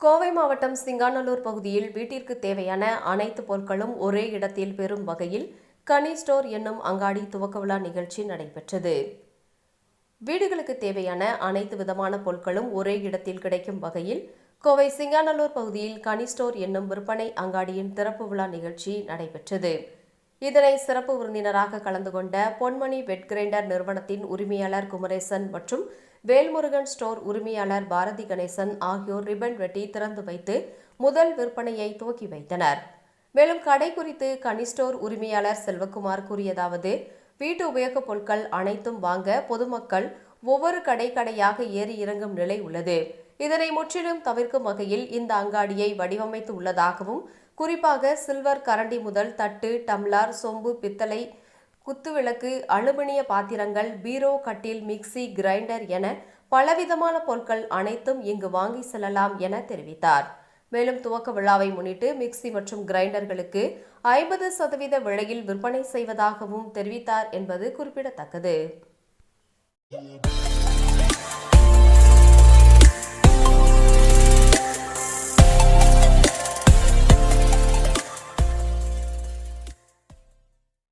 கோவை மாவட்டம் சிங்காநல்லூர் பகுதியில் வீட்டிற்கு தேவையான அனைத்து பொருட்களும் ஒரே இடத்தில் பெறும் வகையில் கனி ஸ்டோர் என்னும் அங்காடி துவக்க விழா நிகழ்ச்சி நடைபெற்றது. வீடுகளுக்கு தேவையான அனைத்து விதமான பொருட்களும் ஒரே இடத்தில் கிடைக்கும் வகையில் கோவை சிங்காநல்லூர் பகுதியில் கனி ஸ்டோர் என்னும் விற்பனை அங்காடியின் திறப்பு விழா நிகழ்ச்சி நடைபெற்றது. இதனை சிறப்பு விருந்தினராக கலந்து கொண்ட பொன்மணி வெட் கிரைண்டர் நிறுவனத்தின் உரிமையாளர் குமரேசன் மற்றும் வேல்முருகன் ஸ்டோர் உரிமையாளர் பாரதி கணேசன் ஆகியோர் ரிப்பன் வெட்டி திறந்து வைத்து முதல் விற்பனையை துவக்கி வைத்தனர். மேலும் கடை குறித்து கனி ஸ்டோர் உரிமையாளர் செல்வகுமார் கூறியதாவது வீட்டு உபயோகப் பொருட்கள் அனைத்தும் வாங்க பொதுமக்கள் ஒவ்வொரு கடை கடையாக ஏறி இறங்கும் நிலை உள்ளது. இதனை முற்றிலும் தவிர்க்கும் வகையில் இந்த அங்காடியை வடிவமைத்து உள்ளதாகவும் குறிப்பாக சில்வர் கரண்டி முதல் தட்டு டம்ளார் சொம்பு பித்தளை குத்துவிளக்கு அலுமினிய பாத்திரங்கள் பீரோ கட்டில் மிக்ஸி கிரைண்டர் என பலவிதமான பொருட்கள் அனைத்தும் இங்கு வாங்கி செல்லலாம் என தெரிவித்தார். மேலும் துவக்க விழாவை முன்னிட்டு மிக்ஸி மற்றும் கிரைண்டர்களுக்கு ஐம்பது சதவீத விலையில் விற்பனை செய்வதாகவும் தெரிவித்தார் என்பது குறிப்பிடத்தக்கது.